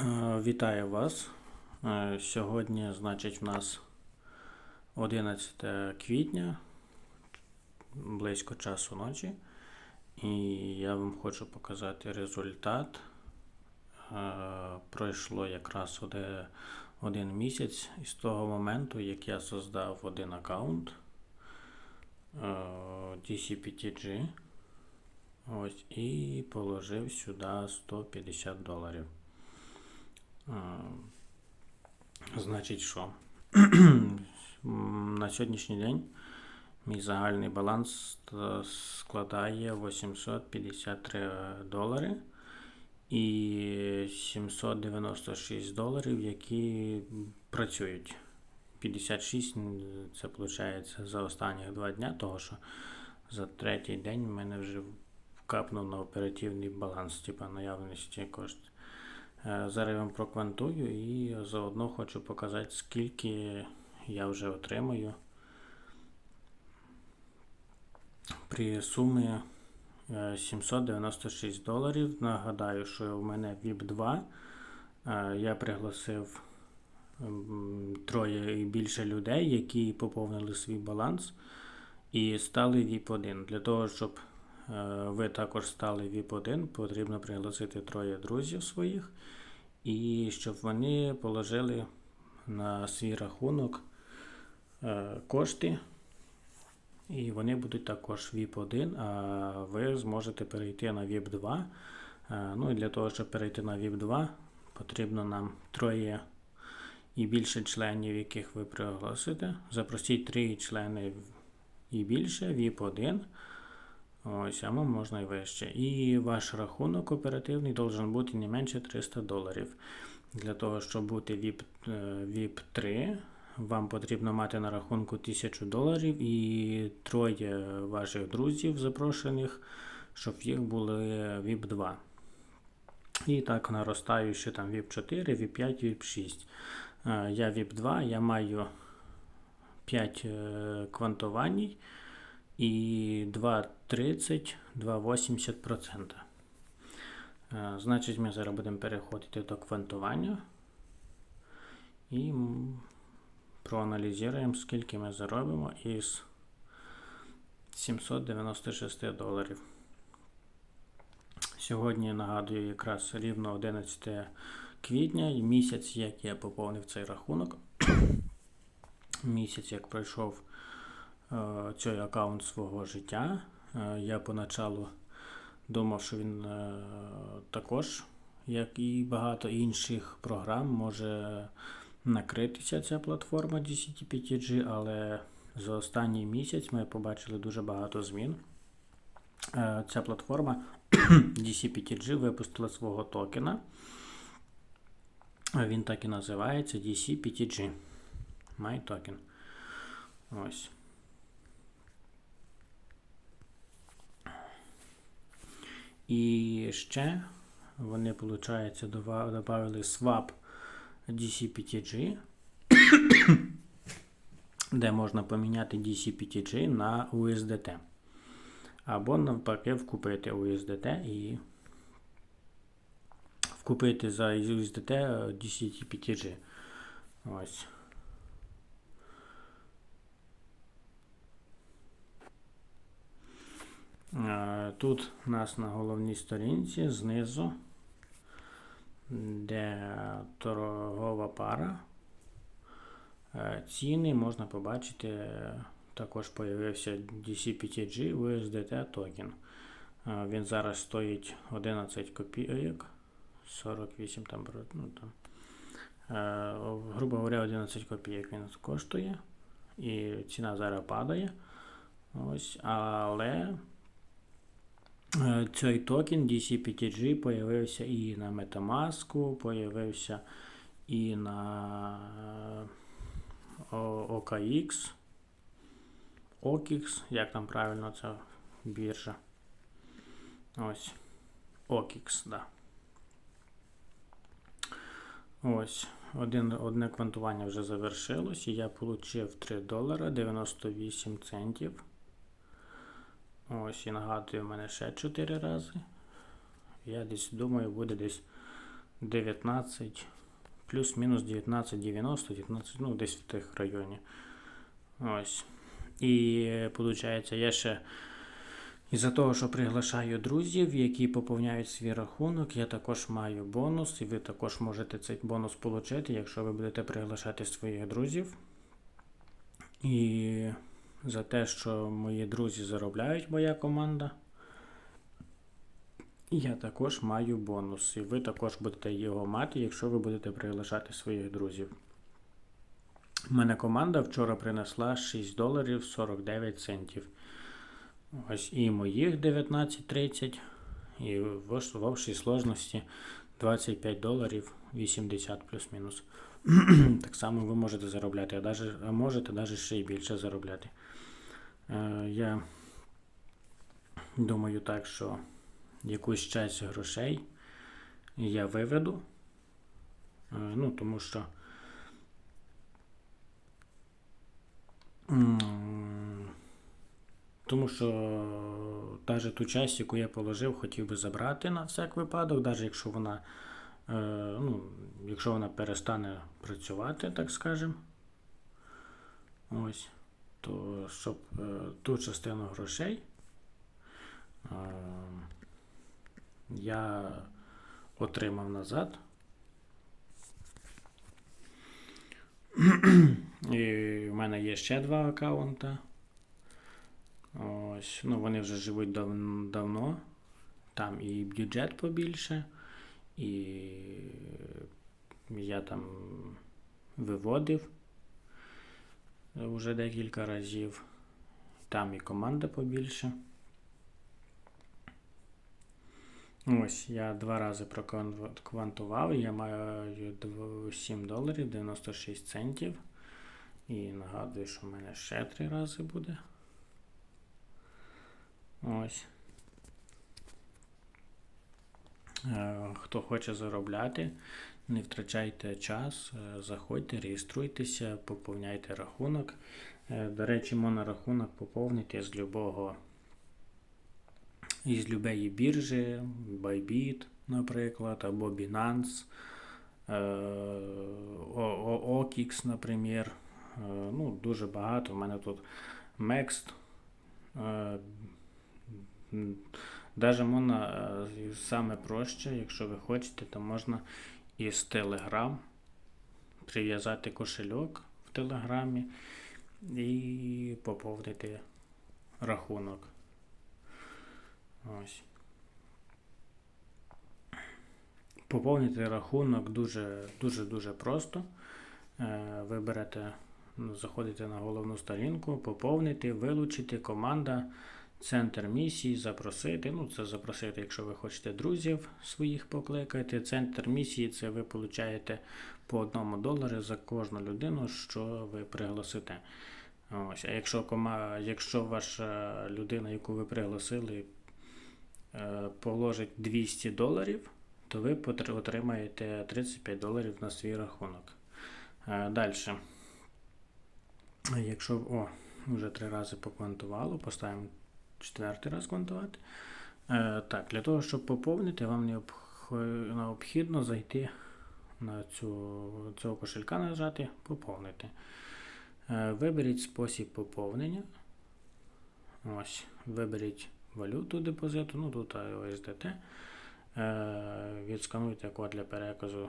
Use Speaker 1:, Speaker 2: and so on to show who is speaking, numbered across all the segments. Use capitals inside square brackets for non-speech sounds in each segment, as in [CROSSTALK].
Speaker 1: Е, Вітаю вас. Е, Сьогодні, значить, в нас 11 квітня, близько часу ночі, і я вам хочу показати результат. Е, Пройшло якраз один місяць із того моменту, як я создав один аккаунт DCPTG. Ось, і положив сюди 150 доларів. Значить, що? На сьогоднішній день мій загальний баланс складає 853 долари і 796 доларів, які працюють. 56 це виходить за останні два дня, того що за третій день в мене вже вкапнув на оперативний баланс, типа наявності коштів. Е, Зараз я вам проквантую і заодно хочу показати, скільки я вже отримую при сумі е, 796 доларів. Нагадаю, що у мене VIP 2. Е, Я пригласив троє і більше людей, які поповнили свій баланс і стали VIP 1. Для того, щоб е, ви також стали VIP 1, потрібно пригласити троє друзів своїх і щоб вони положили на свій рахунок е, кошти. І вони будуть також VIP 1, а ви зможете перейти на VIP 2. Е, Ну і для того, щоб перейти на VIP 2, потрібно нам троє і більше членів, яких ви пригласите. Запросіть три члени і більше, VIP 1. Ось, а можна і вище. І ваш рахунок оперативний должен бути не менше 300 доларів. Для того, щоб бути VIP, е, VIP 3, вам потрібно мати на рахунку 1000 доларів і троє ваших друзів запрошених, щоб їх були VIP 2. І так наростаючи там VIP 4, VIP 5, VIP 6. Е, Я VIP 2, я маю 5 квантувань і 2,30, 2,80%. Е, Значить, ми зараз будемо переходити до квантування і проаналізуємо, скільки ми заробимо із 796 доларів. Сьогодні нагадую якраз рівно 11 квітня і місяць, як я поповнив цей рахунок. [COUGHS] Місяць, як пройшов е, цей аккаунт свого життя. Е, Я поначалу думав, що він е, також, як і багато інших програм, може накритися ця платформа DCT5G, але за останній місяць ми побачили дуже багато змін. Е, Ця платформа [CLEARS THROAT] DC5G випустила свого токена. Він так і називається DC5G. My token. Ось. І ще вони, виходить, додали swap DCPTG, де можна поміняти DCPTG на USDT. Або навпаки вкупити USDT і вкупити за USDT DCPTG. Ось. Тут у нас на головній сторінці знизу, де торгова пара. е, Ціни можна побачити, е, також появився DCPTG USDT токен. Е, Він зараз стоїть 11 копійок, 48 там, ну, там. Е, Грубо говоря, 11 копійок він коштує. І ціна зараз падає. Ось, але Е, Цей токен DCPTG появився і на Metamask, появився і на е, OKX, OKX, як там правильно ця біржа. Ось. OKX, да. Ось. Один, одне квантування вже завершилось, і я отримав 3 долара 98 центів. Ось і нагадую, в мене ще 4 рази. Я десь думаю, буде десь 19, плюс-мінус 19, 90, 19, ну десь в тих районі. Ось. І виходить, я ще із-за того, що приглашаю друзів, які поповняють свій рахунок, я також маю бонус, і ви також можете цей бонус отримати, якщо ви будете приглашати своїх друзів. І за те, що мої друзі заробляють, моя команда. Я також маю бонус, і ви також будете його мати, якщо ви будете приглашати своїх друзів. У мене команда вчора принесла 6 доларів 49 центів. Ось і моїх 19.30, і в, общій сложності 25 доларів 80 плюс-мінус. [CLEARS THROAT] так само ви можете заробляти, а можете навіть ще й більше заробляти. Е, я думаю так, що якусь часть грошей я виведу. Е, ну, тому що. Тому що навіть ту часть, яку я положив, хотів би забрати на всяк випадок, навіть якщо вона, е, ну, якщо вона перестане працювати, так скажемо. Ось. То щоб е, ту частину грошей е, я отримав назад. І в мене є ще два аккаунта. Ось, ну вони вже живуть дав, давно. Там і бюджет побільше, і я там виводив вже декілька разів. Там і команда побільше. Ось, я два рази проквантував, я маю 7 доларів 96 центів. І нагадую, що в мене ще три рази буде. Ось. Е, Хто хоче заробляти, не втрачайте час, е, заходьте, реєструйтеся, поповняйте рахунок. Е, До речі, монорахунок поповнити з любого із любої біржі, Bybit, наприклад, або Binance, OKX, наприклад. Е, Ну, дуже багато. У мене тут Mext. Даже можна саме проще, якщо ви хочете, то можна із Telegram прив'язати кошельок в Телеграмі і поповнити рахунок. Ось. Поповнити рахунок дуже дуже дуже просто. Е, Ви берете, ну, заходите на головну сторінку, поповнити, вилучити команда, центр місії, запросити. Ну, це запросити, якщо ви хочете друзів своїх покликати. Центр місії це ви получаєте по одному долару за кожну людину, що ви пригласите. Ось. А якщо, кома... якщо ваша людина, яку ви пригласили, е, положить 200 доларів, то ви отримаєте 35 доларів на свій рахунок. Далі. Якщо. О, вже три рази поквантувало, поставимо четвертий раз квантувати. Е, Так, для того, щоб поповнити, вам необхідно зайти на цю, цього кошелька нажати Поповнити. Е, Виберіть спосіб поповнення. Ось, виберіть валюту депозиту, ну тут USDT. Е, Відскануйте код для переказу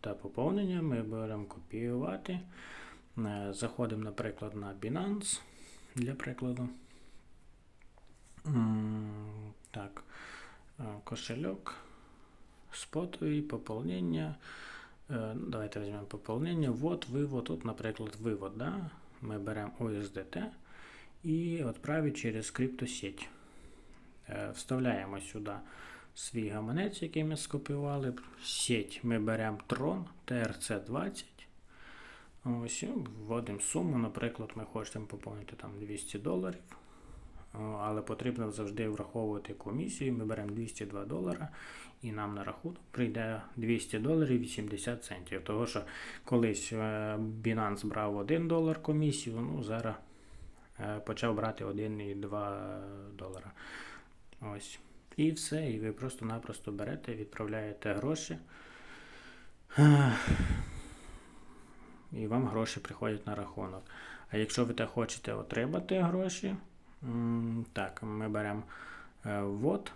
Speaker 1: та поповнення. Ми беремо копіювати. Е, Заходимо, наприклад, на Binance для прикладу. Так, е, кошельок, спотовий, поповнення. Е, ну, Давайте візьмемо поповнення. Ввод, вивод. Тут, наприклад, вивод. Да? Ми беремо USDT і відправити через криптосеть. Е, Вставляємо сюди свій гаманець, який ми скопіювали. Сеть ми беремо Tron TRC20. Ось вводимо суму. Наприклад, ми хочемо поповнити там 200 доларів. О, Але потрібно завжди враховувати комісію. Ми беремо 202 долара і нам на рахунок прийде 200 доларів 80 центів. Того що колись е, Binance брав 1 долар комісію, ну зараз е, почав брати 1,2 долара. Ось. І все. І ви просто-напросто берете, відправляєте гроші І вам гроші приходять на рахунок. А якщо ви те хочете отримати гроші, так, ми беремо е, ввод,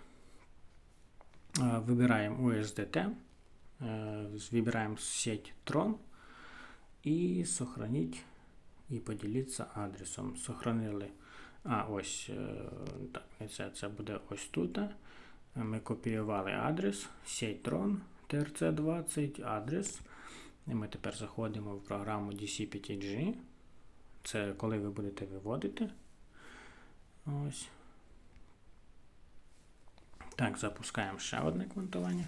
Speaker 1: е, вибираємо USDT, е, вибираємо сеть Tron і сохраніть і поділитися адресом. Сохранили. А, ось так, це, це буде ось тут. Ми копіювали адрес, сеть Tron, TRC20, адрес. І ми тепер заходимо в програму DC5G. Це коли ви будете виводити. Ось. Так, запускаємо ще одне квантування.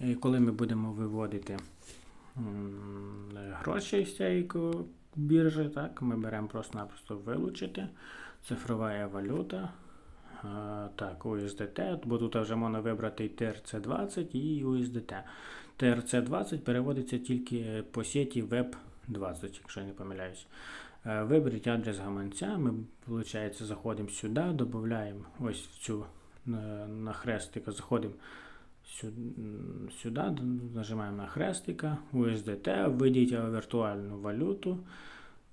Speaker 1: І коли ми будемо виводити гроші з цієї біржі, так, ми беремо просто-напросто вилучити. Цифрова валюта. А, так, USDT, бо тут вже можна вибрати і TRC20 і USDT. TRC20 переводиться тільки по сеті Web20, якщо я не помиляюсь. Е, Виберіть адрес гаманця. Ми, виходить, заходимо сюди, додаємо ось цю на, хрестика, заходимо сюди, нажимаємо на хрестика, USDT, введіть віртуальну валюту.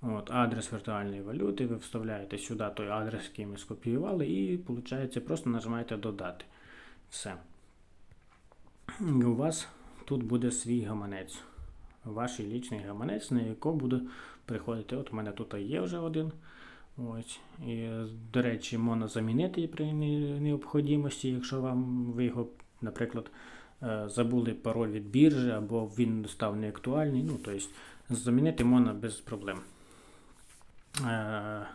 Speaker 1: От, адрес віртуальної валюти, ви вставляєте сюди той адрес, який ми скопіювали, і виходить, просто нажимаєте додати. Все. І у вас тут буде свій гаманець. Ваш лічний гаманець, на який буде приходити. От у мене тут є вже один. Ось. І, до речі, можна замінити при не- необхідності, якщо вам ви його, наприклад, е, забули пароль від біржі, або він став неактуальний. Ну, тобто, замінити можна без проблем. Е,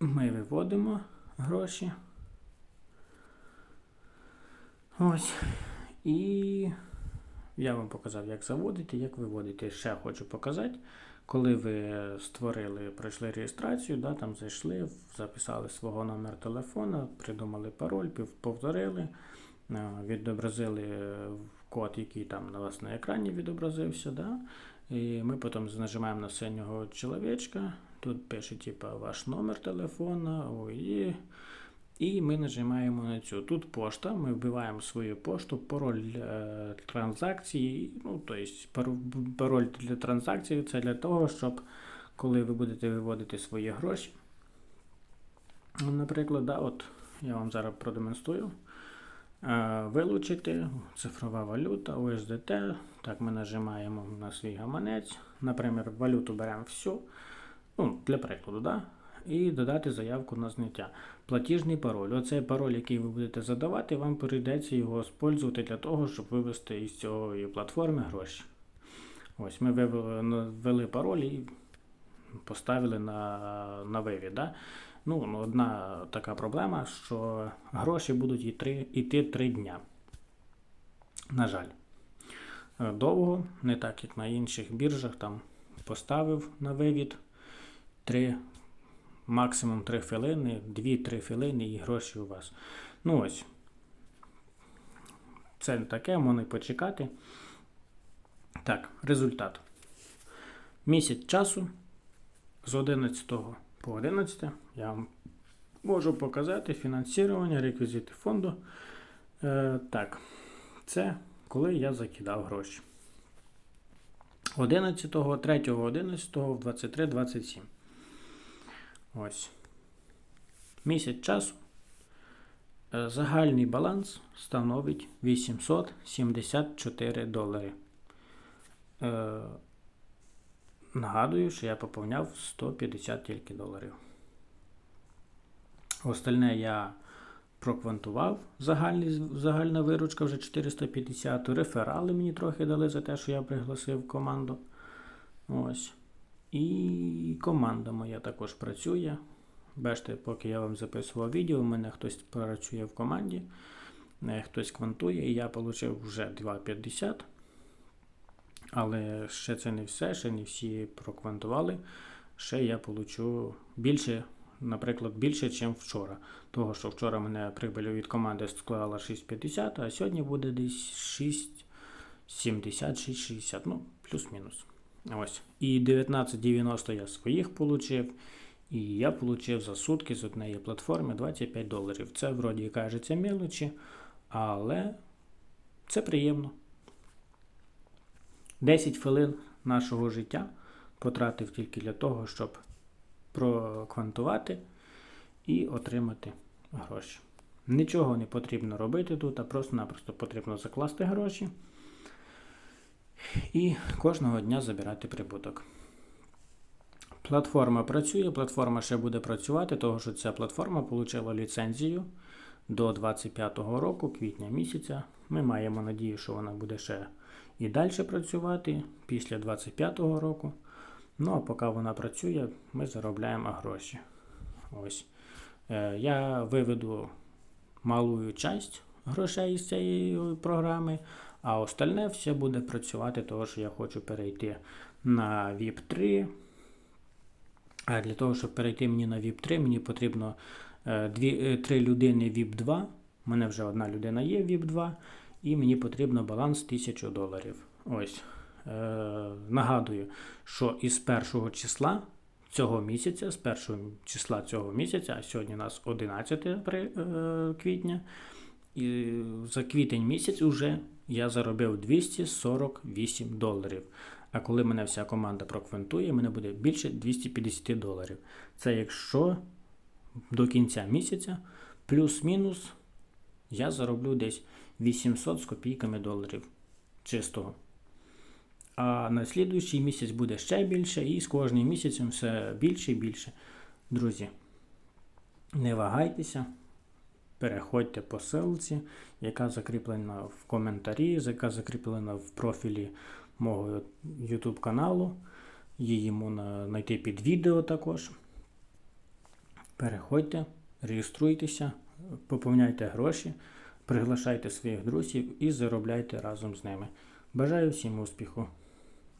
Speaker 1: Ми виводимо гроші. Ось. І я вам показав, як заводити, як виводити. Ще хочу показати. Коли ви створили, пройшли реєстрацію, да, там зайшли, записали свого номер телефона, придумали пароль, повторили, е, відобразили е, код, який там на вас на екрані відобразився. Да? І ми потім нажимаємо на синього чоловічка. Тут пише типа, ваш номер телефона, о, і, ми нажимаємо на цю. Тут пошта, ми вбиваємо свою пошту, пароль е, транзакції. Ну, тобто пароль для транзакції це для того, щоб коли ви будете виводити свої гроші. Наприклад, да, от я вам зараз продемонструю. Е, Вилучити цифрова валюта, USDT. Так, ми нажимаємо на свій гаманець. Наприклад, валюту беремо всю. Ну, для прикладу, да? І додати заявку на зняття. Платіжний пароль. Оцей пароль, який ви будете задавати, вам прийдеться його використовувати для того, щоб вивести із цієї платформи гроші. Ось ми ввели пароль і поставили на, на вивід. Да? Ну, ну, одна така проблема, що гроші будуть йти, йти 3 дня. На жаль. Е, Довго, не так як на інших біржах, там поставив на вивід 3, максимум 3 хвилини, 2-3 хвилини і гроші у вас. Ну ось. Це таке, можна почекати. Так, результат. Місяць часу з 11 по 11 я вам можу показати фінансування, реквізити фонду. Е, так, це коли я закидав гроші. 11, 3, 11, в 23, 27. Ось. Місяць часу. Е, Загальний баланс становить 874 долари. Е, Нагадую, що я поповняв 150 тільки доларів. Остальне я проквантував. Загальний, загальна виручка вже 450. Реферали мені трохи дали за те, що я пригласив команду. Ось. І команда моя також працює. Бачите, поки я вам записував відео, у мене хтось працює в команді, е, хтось квантує, і я отримав вже 2,50. Але ще це не все, ще не всі проквантували. Ще я получу більше, наприклад, більше, ніж вчора. Того, що вчора мене прибиль від команди склала 6,50, а сьогодні буде десь 6,70, 6,60, ну, плюс-мінус. Ось. І 19,90 я своїх получив. І я получив за сутки з однієї платформи 25 доларів. Це вроді кажеться мелочі, але Це приємно. 10 хвилин нашого життя потратив тільки для того, щоб проквантувати і отримати гроші. Нічого не потрібно робити тут, а просто-напросто потрібно закласти гроші і кожного дня забирати прибуток. Платформа працює, платформа ще буде працювати, тому що ця платформа отримала ліцензію до 25-го року, квітня місяця. Ми маємо надію, що вона буде ще і далі працювати після 25-го року. Ну а поки вона працює, ми заробляємо гроші. Ось. Е, я виведу малую часть грошей з цієї програми, а остальне все буде працювати, тому що я хочу перейти на VIP 3. А для того, щоб перейти мені на VIP 3, мені потрібно е, дві, е, три людини VIP 2. У мене вже одна людина є VIP 2, і мені потрібно баланс 1000 доларів. Ось. Е, нагадую, що із першого числа цього місяця, з першого числа цього місяця, а сьогодні у нас 11 при- е, квітня, і за квітень місяць уже я заробив 248 доларів. А коли мене вся команда проквентує, мене буде більше 250 доларів. Це якщо до кінця місяця плюс-мінус я зароблю десь 800 з копійками доларів чистого. А на слідуючий місяць буде ще більше, і з кожним місяцем все більше і більше. Друзі, не вагайтеся, переходьте по ссылці, яка закріплена в коментарі, яка закріплена в профілі мого YouTube каналу. Її можна знайти під відео також. Переходьте, реєструйтеся, поповняйте гроші, приглашайте своїх друзів і заробляйте разом з ними. Бажаю всім успіху.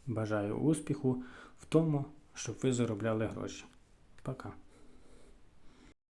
Speaker 1: Бажаю успіху в тому, щоб ви заробляли гроші. Пока.